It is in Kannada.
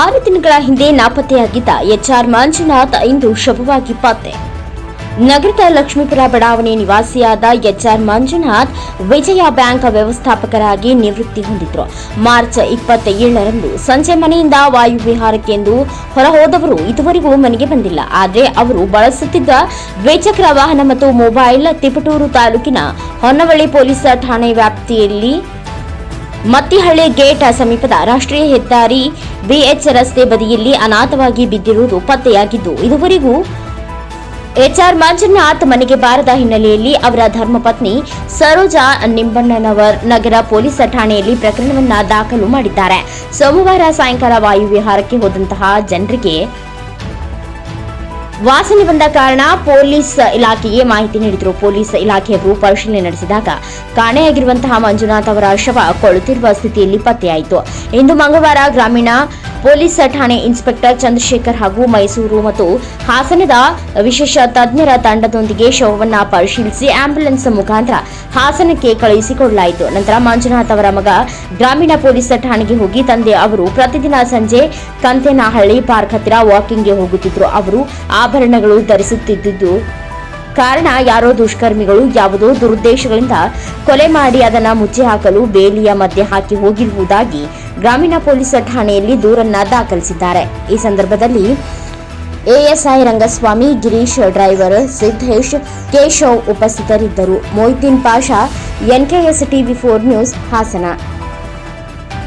ಆರು ದಿನಗಳ ಹಿಂದೆ ನಾಪತ್ತೆಯಾಗಿದ್ದ ಎಚ್ಆರ್ ಮಂಜುನಾಥ್ ಇಂದು ಶುಭವಾಗಿ ಪತ್ತೆ. ನಗರದ ಲಕ್ಷ್ಮೀಪುರ ಬಡಾವಣೆ ನಿವಾಸಿಯಾದ ಎಚ್ಆರ್ ಮಂಜುನಾಥ್ ವಿಜಯ ಬ್ಯಾಂಕ್ ವ್ಯವಸ್ಥಾಪಕರಾಗಿ ನಿವೃತ್ತಿ ಹೊಂದಿದ್ರು ಮಾರ್ಚ್ ಇಪ್ಪತ್ತೇಳರಂದು ಸಂಜೆ ಮನೆಯಿಂದ ವಾಯುವಿಹಾರಕ್ಕೆಂದು ಹೊರಹೋದವರು ಇದುವರೆಗೂ ಮನೆಗೆ ಬಂದಿಲ್ಲ. ಆದರೆ ಅವರು ಬಳಸುತ್ತಿದ್ದ ದ್ವಿಚಕ್ರ ವಾಹನ ಮತ್ತು ಮೊಬೈಲ್ ತಿಪಟೂರು ತಾಲೂಕಿನ ಹೊನ್ನವಳ್ಳಿ ಪೊಲೀಸ್ ಠಾಣೆ ವ್ಯಾಪ್ತಿಯಲ್ಲಿ ಮತ್ತಿಹಳ್ಳಿ ಗೇಟ್ ಸಮೀಪದ ರಾಷ್ಟ್ರೀಯ ಹೆದ್ದಾರಿ ಬಿಎಚ್ ರಸ್ತೆ ಬದಿಯಲ್ಲಿ ಅನಾಥವಾಗಿ ಬಿದ್ದಿರುವುದು ಪತ್ತೆಯಾಗಿದ್ದು, ಇದುವರೆಗೂ ಎಚ್ಆರ್ ಮಂಜುನಾಥ್ ಮನೆಗೆ ಬಾರದ ಹಿನ್ನೆಲೆಯಲ್ಲಿ ಅವರ ಧರ್ಮಪತ್ನಿ ಸರೋಜಾ ನಿಂಬಣ್ಣನವರ್ ನಗರ ಪೊಲೀಸ್ ಠಾಣೆಯಲ್ಲಿ ಪ್ರಕರಣವನ್ನ ದಾಖಲು ಮಾಡಿದ್ದಾರೆ. ಸೋಮವಾರ ಸಾಯಂಕಾಲ ವಾಯುವಿಹಾರಕ್ಕೆ ಹೋದಂತಹ ಜನರಿಗೆ ವಾಸನೆ ಬಂದ ಕಾರಣ ಪೊಲೀಸ್ ಇಲಾಖೆಗೆ ಮಾಹಿತಿ ನೀಡಿದರು. ಪೊಲೀಸ್ ಇಲಾಖೆಯವರು ಪರಿಶೀಲನೆ ನಡೆಸಿದಾಗ ಕಾಣೆಯಾಗಿರುವಂತಹ ಮಂಜುನಾಥ್ ಅವರ ಶವ ಕೊಳುತ್ತಿರುವ ಸ್ಥಿತಿಯಲ್ಲಿ ಪತ್ತೆಯಾಯಿತು. ಇಂದು ಮಂಗಳವಾರ ಗ್ರಾಮೀಣ ಪೊಲೀಸ್ ಠಾಣೆ ಇನ್ಸ್ಪೆಕ್ಟರ್ ಚಂದ್ರಶೇಖರ್ ಹಾಗೂ ಮೈಸೂರು ಮತ್ತು ಹಾಸನದ ವಿಶೇಷ ತಜ್ಞರ ತಂಡದೊಂದಿಗೆ ಶವವನ್ನು ಪರಿಶೀಲಿಸಿ ಆಂಬ್ಯುಲೆನ್ಸ್ ಮುಖಾಂತರ ಹಾಸನಕ್ಕೆ ಕಳುಹಿಸಿಕೊಡಲಾಯಿತು. ನಂತರ ಮಂಜುನಾಥ್ ಅವರ ಮಗ ಗ್ರಾಮೀಣ ಪೊಲೀಸ್ ಠಾಣೆಗೆ ಹೋಗಿ ತಂದೆ ಅವರು ಪ್ರತಿದಿನ ಸಂಜೆ ಕಂತೇನಹಳ್ಳಿ ಪಾರ್ಕ್ ಹತ್ತಿರ ವಾಕಿಂಗ್ಗೆ ಹೋಗುತ್ತಿದ್ದರು ಅವರು ಆಭರಣಗಳು ಧರಿಸುತ್ತಿದ್ದುದು ಕಾರಣ ಯಾರೋ ದುಷ್ಕರ್ಮಿಗಳು ಯಾವುದೋ ದುರುದ್ದೇಶಗಳಿಂದ ಕೊಲೆ ಮಾಡಿ ಅದನ್ನು ಮುಚ್ಚಿ ಹಾಕಲು ಬೇಲಿಯ ಮಧ್ಯೆ ಹಾಕಿ ಹೋಗಿರುವುದಾಗಿ ಗ್ರಾಮೀಣ ಪೊಲೀಸ್ ಠಾಣೆಯಲ್ಲಿ ದೂರನ್ನ ದಾಖಲಿಸಿದ್ದಾರೆ. ಈ ಸಂದರ್ಭದಲ್ಲಿ ಎಎಸ್ಐ ರಂಗಸ್ವಾಮಿ, ಗಿರೀಶ್ ಡ್ರೈವರ್ ಸಿದ್ದೇಶ್ ಕೇಶವ್ ಉಪಸ್ಥಿತರಿದ್ದರು. Moideen Pasha, NKS TV four news Hassan.